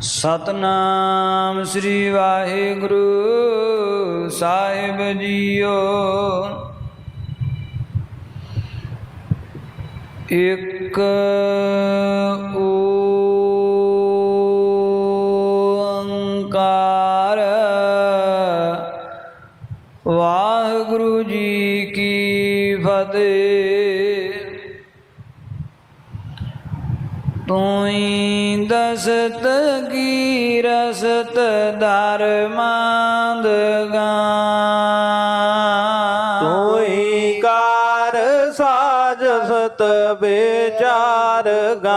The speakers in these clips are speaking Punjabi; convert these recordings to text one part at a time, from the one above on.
ਸਤਨਾਮ ਸ੍ਰੀ ਵਾਹਿਗੁਰੂ ਸਾਹਿਬ ਜੀਓ। ਇਕ ਓੰਕਾਰ ਵਾਹਿਗੁਰੂ ਜੀ ਕੀ ਫਤਿਹ। ਤੂੰ ਹੀ ਦਸਤ ਕੀ ਰਸਤ ਧਰਮਾਂਦ ਗਾ ਤੋਈ ਕਾਰ ਸਾਜਸਤ ਵਿਚਾਰ ਗਾ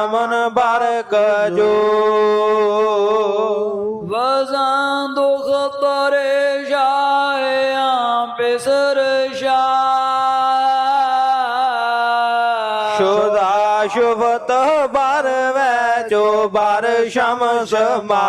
ਸਮਨ ਬਰਕ ਜੋ। ਵਜ਼ਾਂ ਦੁਖਤਰ ਸ਼ਾਹਿਆਂ ਬਿਸਰ ਸ਼ਾਹ। ਸ਼ੁਦਾ ਸ਼ੁਭਤ ਬਰ ਵੈ ਚੋ ਬਰ ਸ਼ਮਸ ਮਾ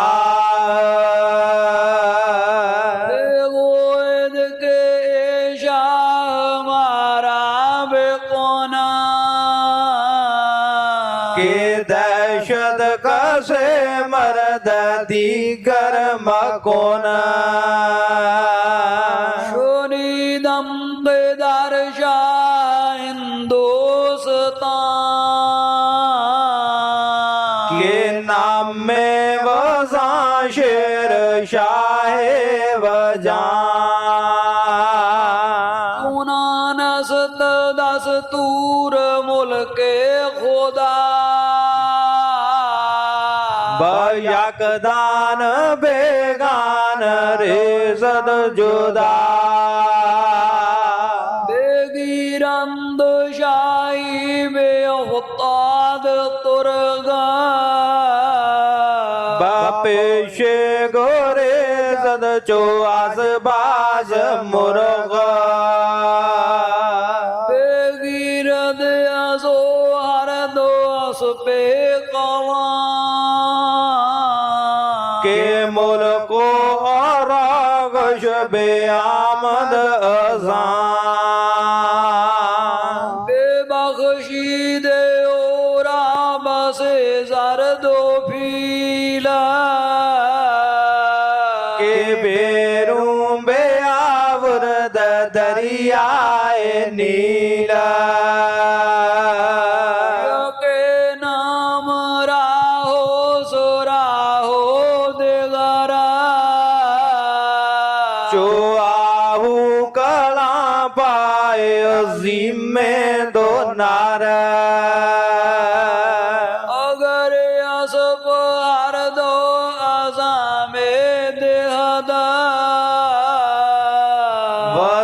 کے خدا بیاکدان بیگان ریزد جدا۔ بگیرند شاہی بے خطاد ترگا۔ باپیش گو ریزد چو آز باز مرغ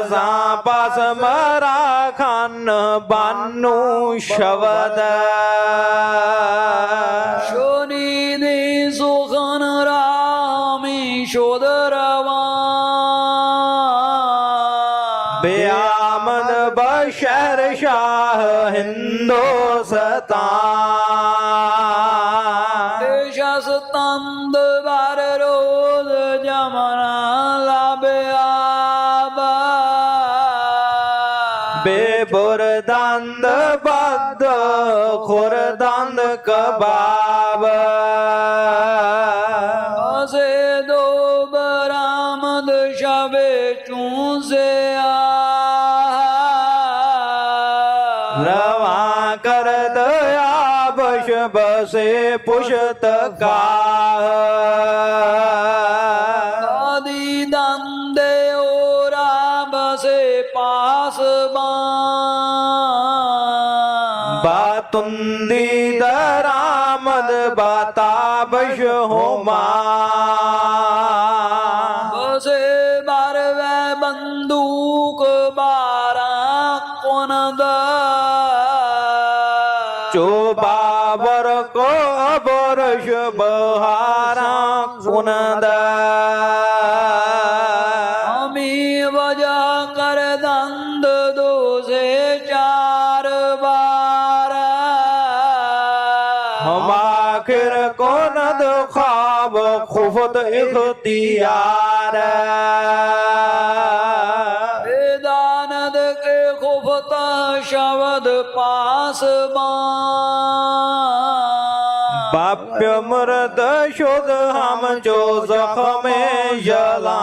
ਵਜ਼ਾਂ ਪਾਸ ਮਰਾ ਖਾਨ ਬਾਨੂ ਸ਼ਬਦ। ਦੰਦ ਕਬਾਬ ਅਸੇ ਦੋ ਬਰਾਮਦ ਸ਼ਵੇ ਚੂਸਿਆ ਰਵਾ ਕਰਦ ਆਬਸ਼ ਬਸੇ ਪੁਸ਼ਤ ਕਾ ਹੋਮਾ। ਬਸੇ ਬਰਵੇ ਬੰਦੂਕ ਬਾਰਾ ਕੁਨਦ ਚੋ ਬਾਬਰ ਕੋ ਬਰਸ਼ ਬਹਾਰਾ ਕੁਨਦ ਉਤਿਆਰ ਵੇਦਾਨਦ ਕੇ ਖੁਫਤ ਸ਼ਬਦ ਪਾਸ ਮਾਂ ਬਾਪਿਓ ਮਰਦ ਸ਼ੁਧ ਹਮ ਜੋ ਜ਼ਖਮੇ ਜਲਾ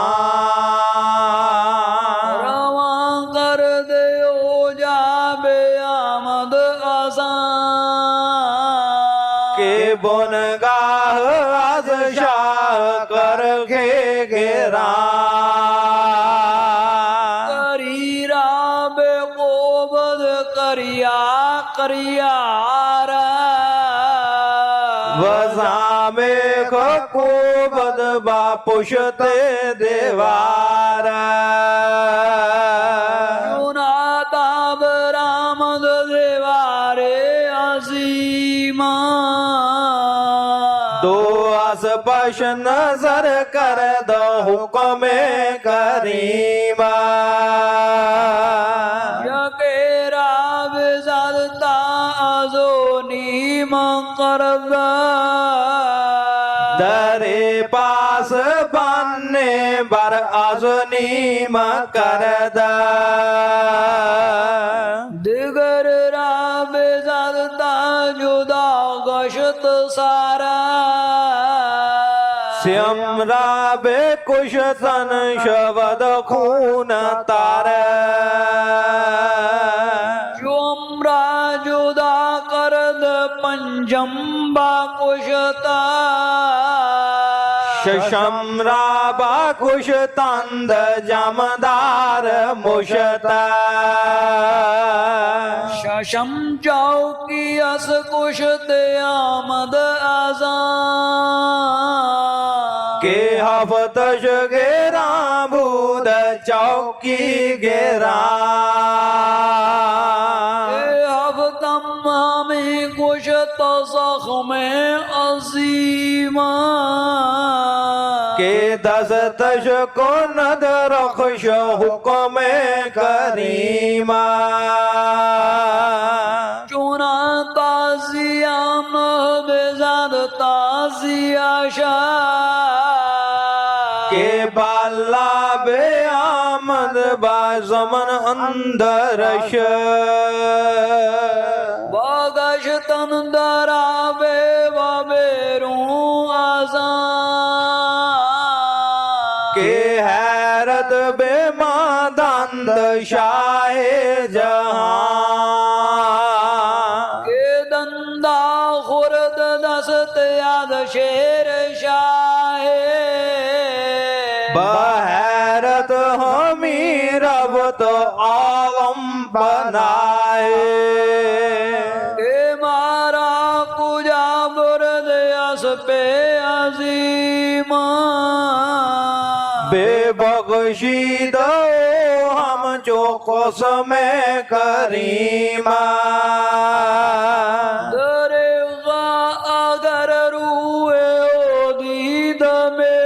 ਪੁਸ਼ਤ ਦੇਵਾਰ। ਉਨਾ ਤਾਬ ਰਾਮ ਦੇਵਾਰੇ ਅਸੀਮਾ। ਦੋ ਅਸ ਬਸ਼ਨ ਸਰ ਕਰ ਦੋ ਹੁਕਮੇ ਕਰੀਮਾ। ਜਗੇ ਰਾਵ ਜ਼ਲਤਾ ਅਜ਼ੋ ਨੀਮ ਕਰਦਾ। ਦਰੇ ਪਾਸ ਬਾਨੇ ਬਰ ਅਜ਼ਨੀ ਕਰਦਾ। ਦਿਗਰ ਰਾਬ ਜ਼ਲਤਾ ਜੁਦਾ ਗਸ਼ਤ ਸਾਰਾ। ਸਿਮਰਾ ਬੇ ਕੁਸ਼ ਤਨ ਸ਼ਬਦ ਖੂਨ ਤਾਰ। ਜੁਮਰਾ ਜੁਦਾ ਕਰਦ ਪੰਜੰਬਾ ਕੁਸ਼ شمرا با خوش تند جمدار مشتا ششم چوکی اس کشت آمد آزان کے حفتش گیران بود چوکی گیران میں حفتم زخم عظیمان دست شکن درخش حکم کریما چونا تازیان بزر تازی شا که بالا به آمد با زمن اندرش जहां के दंदा खुरद दस्त याद शेर शाहे बहरत हमी रब तो आलम बनाए ચોખ્ખો સમે કરીમાં દરે અગર રૂએ દીદમે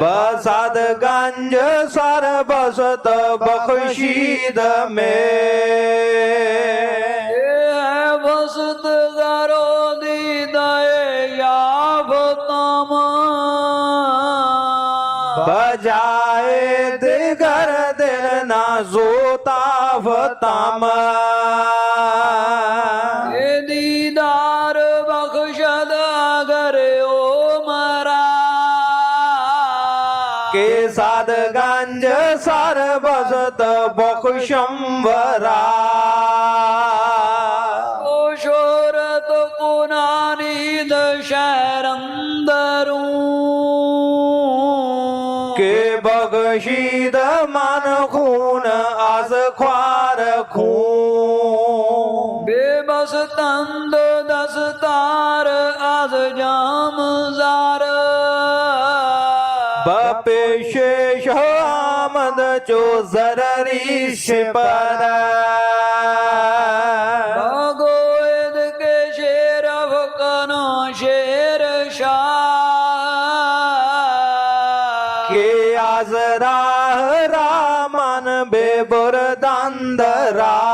બસાદ ગંજ સર બસત બક્ષી દમે. زوتا وتام دیدار بخشد اگر او مرا کے ساتھ گنج سر بزت بخشم ورا ਖਾਰ ਖੂਨ। ਬੇਬਸ ਤੰਦ ਦਸਤਾਰ ਅਜ ਜਾਮ ਜ਼ਰ। ਬਪੇ ਸ਼ੇਸ਼ ਆਮਦ ਚੋ ਜ਼ਰਰੀ ਸ਼ਪਰ। ਭਗੋਇਦ ਕੇ ਸ਼ੇਰ ਫਕਨੋ ਸ਼ੇਰ ਸ਼ਾਹ। சுந்தரா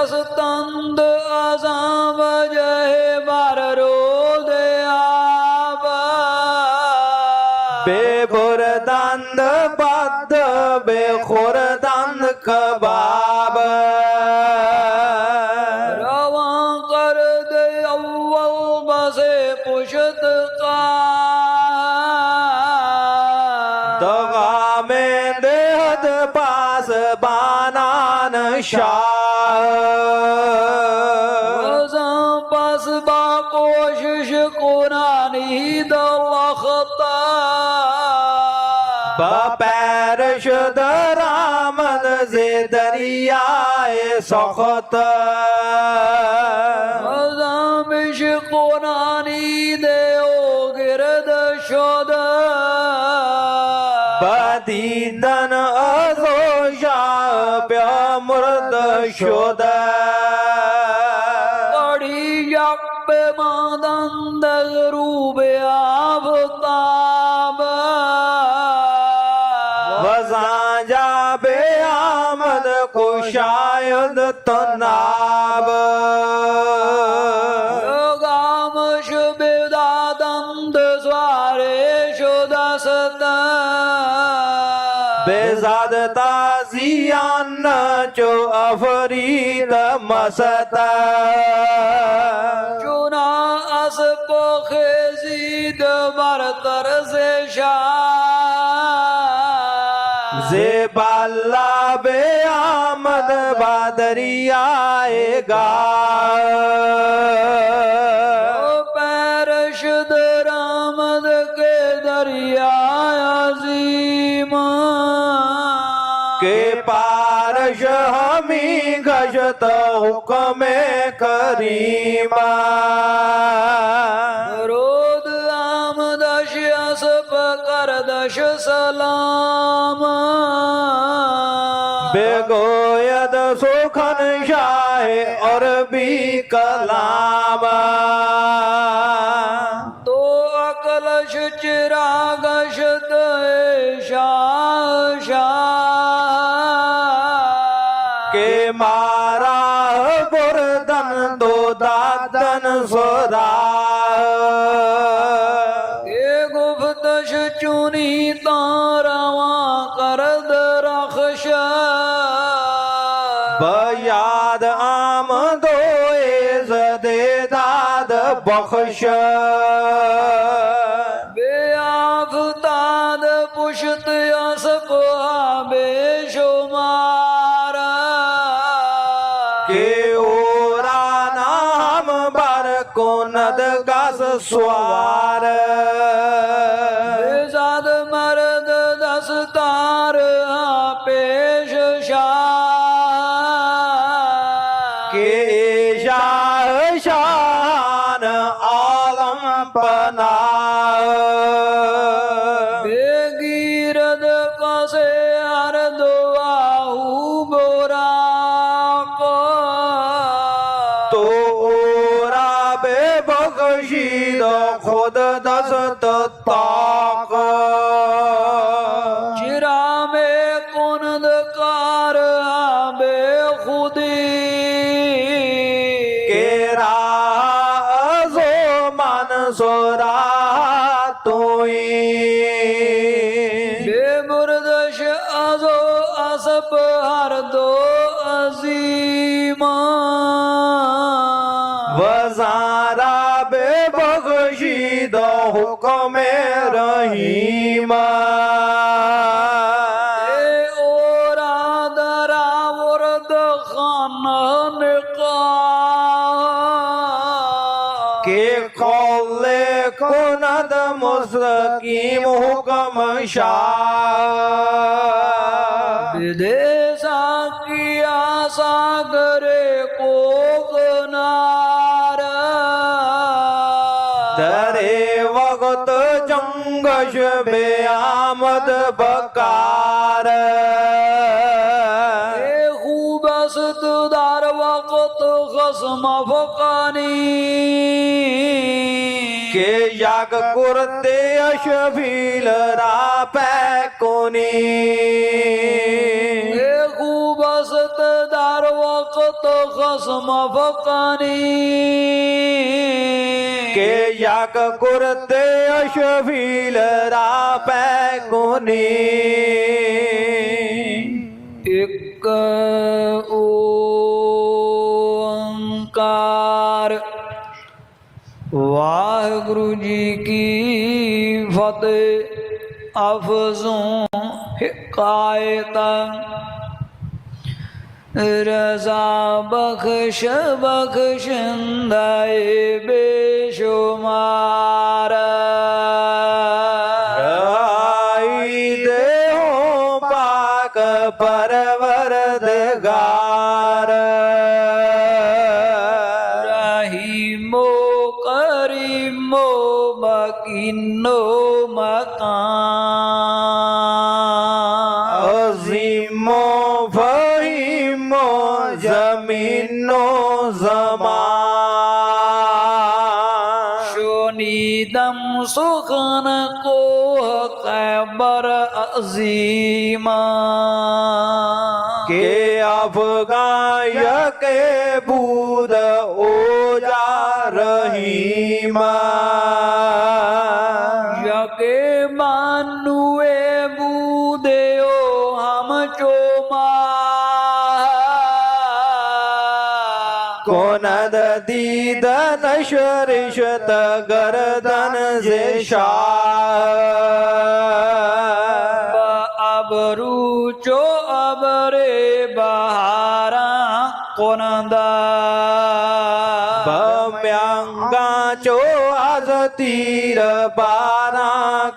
ਨਿਸ਼ਸ ਤੰਦ ਅਜ਼ਾਂ ਵਜੇ ਬਰ ਰੋਦ ਆਬ ਬੇਬੁਰ ਦੰਦ ਬੱਦ ਬੇਖੁਰ دریای سخت آزمش قرآنی دیو گرد شد. بدیدن از او شب مرد شده زاد تازیان چو افرید مستا چونا از پو خیزید مر طرز شاہ۔ زیب اللہ بے آمد بادری آئے گا ਹੁਕਮੇ ਕਰੀਮਾ ਰੋਦ ਆਮਦਸ਼ ਅਸਪ ਕਰਦਸ਼ ਸਲਾਮ। ਬੇਗੋਇਦ ਸੁਖਨ ਸ਼ਾਹ ਅਰਬੀ ਕਲਾਮ। ਪੁਸ਼ਤ ਅਸਪ ਬੇਸ਼ੁਮਾਰ ਕੇ ਓਰਾ ਨਾਮ ਬਰ ਕੋਨਦ ਗਸ ਸੁਆ ऋषि द खोद दस तत्पर کہ قول کند مستقیم حکم شاہ بدے ساکیا ساگر کو نار درے وقت جنگش بے آمد بکار خوب ستدار وقت خسم فقانی راگ کرتے اشبیل را پہ کنی خوبست در وقت خسم فقانی کہ یاگ کرتے اشبیل را پہ کنی ایک او ਵਾਹਿਗੁਰੂ ਜੀ ਕੀ ਫਤਿਹ ਅਫਜ਼ੋਂ ਹਕਾਇਤਾਂ ਰਜ਼ਾ ਬਖਸ਼ ਬਖਸ਼ੰਦਾਏ ਬੇਸ਼ੁਮਾਰ ਰਾਈ ਦੇ ਹੋ ਪਾਕ ਪਰਵਰਦਗਾਰ નો મકાન. અઝીમો ફહીમો જમીનનો જમા શુનિદમ સુખન કો કબર અઝીમા કે અફગાય કે બુદ ઓજા રહીમા. ਹਮ ਚੋਮਾ ਕੋਨਦ ਦੀਦ ਨਸ਼ਰਿਸ਼ਤ ਗਰਦਨ ਜ਼ੇ ਸ਼ਾਹ। ਅਬਰੂ ਚੋ ਅਬਰੇ ਬਹਾਰਾ ਕੋਨੰਦਾ ਬਮਿਆੰਗਾ ਚੋ ਅਜ਼ ਤੀਰ ਬਾਰਾ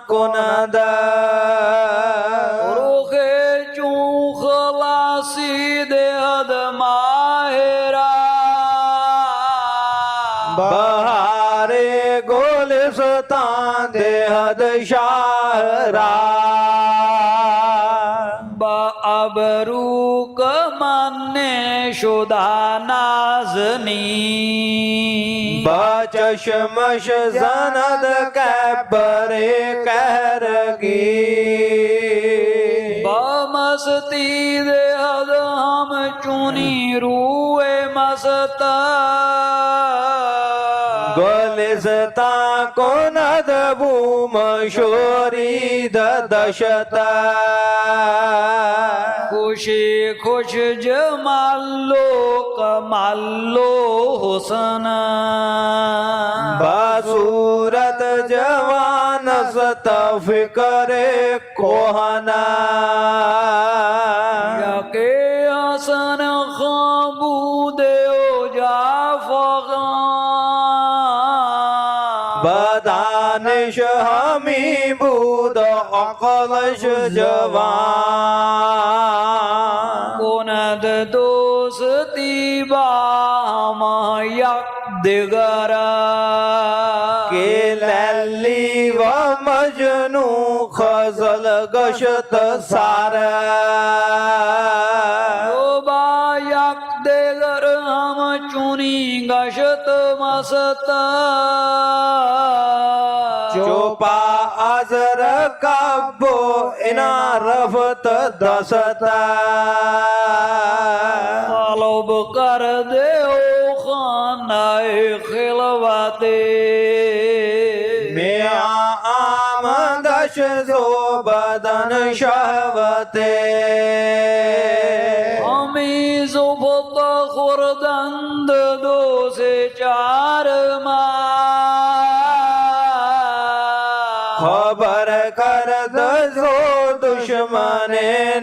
برا با ابرو کمان شدہ نازنی با چشمش زند کے برے کہرگی با مستی دے حد ہم چونی روح مستان کو کند مشوری شوری دشتا خوشی خوش جمالو کمالو حسن بصورت جوان ست فکر کوہنا ਜਵਾਨ। ਕੋਨਦ ਦੋਸਤੀ ਬਾਮਾਇਆ ਦਿਗਰ। ਕੇ ਲੈਲੀ ਵਾ ਮਜਨੂ ਖਜ਼ਲ ਗਸ਼ਤ ਸਾਰ। ਬਾਇਕ ਦੇ ਗਰ ਹਮ ਚੁਨੀ ਗਸ਼ਤ ਮਸਤ। ਚੋਪਾ آزر کبو انا رفت دستا طلب کر دیو خانہ خلواتی میں آمدش زو بدن شہوتے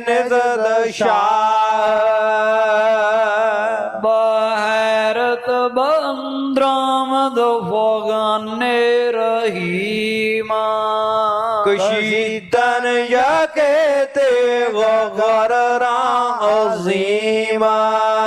نزد زد شاہ۔ بحیرت بندرامد فغان رحیمہ۔ کشیدن یکیتے غغر را عظیمہ۔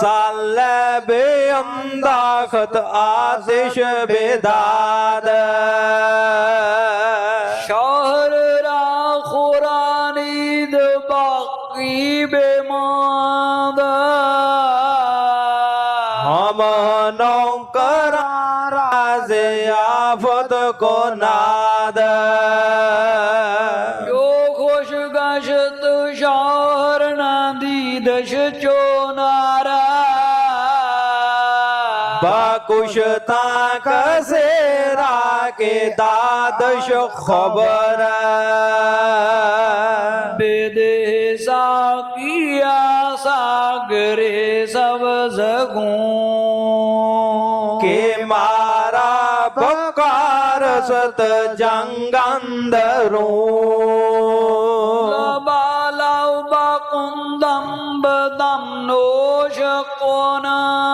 سال بے امداخت آتش بے داد شہر را خورانی باقی بے ماند ہم نوکران راز آفت کو ناد داد شو خبر بے کیا ساگرے سب زگوں۔ کے مارا بکار ست جنگ اندروں۔ لبالا بکندم بدم نوش کونا